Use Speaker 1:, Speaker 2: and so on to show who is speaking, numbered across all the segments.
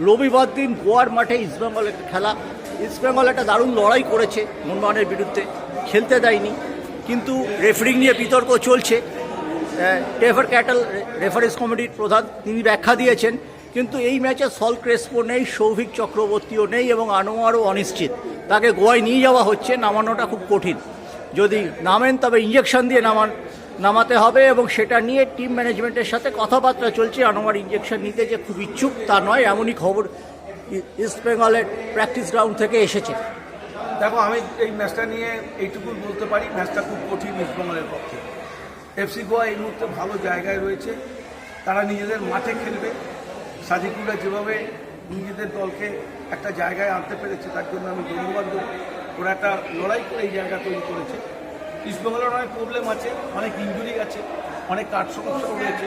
Speaker 1: রবিবার দিন গোয়ার মাঠে ইস্টবেঙ্গল একটা খেলা। ইস্টবেঙ্গল একটা দারুণ লড়াই করেছে মোহনবাগানের বিরুদ্ধে, খেলতে দেয়নি। কিন্তু রেফারিং নিয়ে বিতর্ক চলছে। টেভার ক্যাটল রেফারেন্স কমিটির প্রধান, তিনি ব্যাখ্যা দিয়েছেন, কিন্তু এই ম্যাচে সল ক্রেসপো নেই সৌভিক চক্রবর্তীও নেই এবং আনোয়ারও অনিশ্চিত। তাকে গোয়ায় নিয়ে যাওয়া হচ্ছে, নামানোটা খুব কঠিন। যদি নামেন, তবে ইঞ্জেকশন দিয়ে নামান। নামাতে হবে এবং সেটা নিয়ে টিম ম্যানেজমেন্টের সাথে কথাবার্তা চলছে। আনোয়ার ইঞ্জেকশন নিতে যে খুব ইচ্ছুক তা নয়, এমনই খবর ইস্ট বেঙ্গলের প্র্যাকটিস গ্রাউন্ড থেকে এসেছে।
Speaker 2: দেখো, আমি এই ম্যাচটা নিয়ে এইটুকু বলতে পারি ম্যাচটা খুব কঠিন ইস্টবেঙ্গলের পক্ষে। এফসি গোয়া এই মুহূর্তে ভালো জায়গায় রয়েছে। তারা নিজেদের মাঠে খেলবে। সাজিকুরা যেভাবে নিজেদের দলকে একটা জায়গায় আনতে পেরেছে, তার জন্য আমি ধন্যবাদ দেবো। ওরা একটা লড়াই করে এই জায়গা তৈরি করেছে। ইস্টবেঙ্গলের অনেক প্রবলেম আছে অনেক ইঞ্জুরি আছে অনেক কাঠ সমস্যাও রয়েছে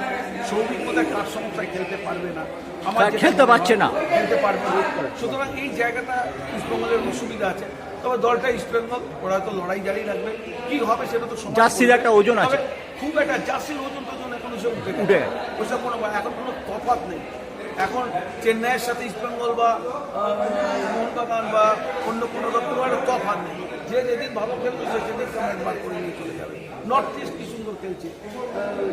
Speaker 2: সৌভিক বোধহয় কাঠ সমস্যায় খেলতে পারবে না যেটা
Speaker 1: খেলতে পারছে না।
Speaker 2: খেলতে পারবে না সুতরাং এই জায়গাটা ইস্টবেঙ্গলের অসুবিধা আছে তবে দলটা ইস্টবেঙ্গল ওরা তো লড়াই জারি রাখবে কি হবে সেটা তো
Speaker 1: জার্সির একটা ওজন আছে।
Speaker 2: খুব একটা জার্সির ওজন টোজন এখন ওসব উঠে।
Speaker 1: উঠে।
Speaker 2: ওসব কোনো এখন কোনো তফাৎ নেই এখন চেন্নাইয়ের সাথে ইস্টবেঙ্গল বা মোহনবাগান বা অন্য কোনো তফাৎ নেই। যে যেদিন ভালো খেলবে সে সেদিন ম্যাচ বার করে নিয়ে চলে যাবে। নর্থ ইস্ট কি সুন্দর খেলছে।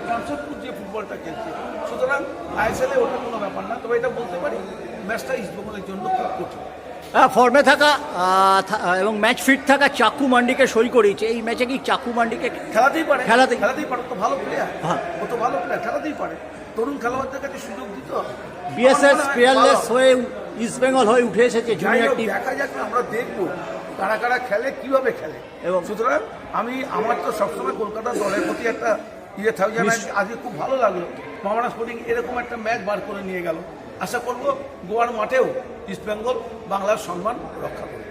Speaker 2: জামশেদপুর যে ফুটবলটা খেলছে। সুতরাং আইএসএলে ওটা কোনো ব্যাপার না তবে এটা বলতে পারি ম্যাচটা ইস্টবেঙ্গলের জন্য খুব কঠিন।
Speaker 1: হ্যাঁ ফর্মে থাকা এবং ম্যাচ ফিট থাকা চাকু মান্ডিকে সই করিয়েছে। এই ম্যাচে কি চাকু মান্ডিকে
Speaker 2: খেলাতেই পারে
Speaker 1: খেলাতে
Speaker 2: খেলাতেই পারে তো ভালো প্লেয়ার
Speaker 1: হ্যাঁ।
Speaker 2: ও তো ভালো প্লেয়ার খেলাতেই পারে। তরুণ খেলোয়াড়দের কাছে সুযোগ দিত
Speaker 1: বিএসএস পিয়ারলেস হয়ে ইস্ট বেঙ্গল হয়ে উঠে এসেছে জুনিয়র টিম
Speaker 2: দেখা যাক আমরা দেখব কারা কারা খেলে কীভাবে খেলে।
Speaker 1: এবং-
Speaker 2: সুতরাং আমি আমার তো সবসময় কলকাতা দলের প্রতি একটা ইয়ে থাকবে আজকে খুব ভালো লাগল। মামারা স্পোর্টিং এরকম একটা ম্যাচ বার করে নিয়ে গেল। আশা করব গোয়ার মাঠেও ইস্টবেঙ্গল বাংলার সম্মান রক্ষা করবে।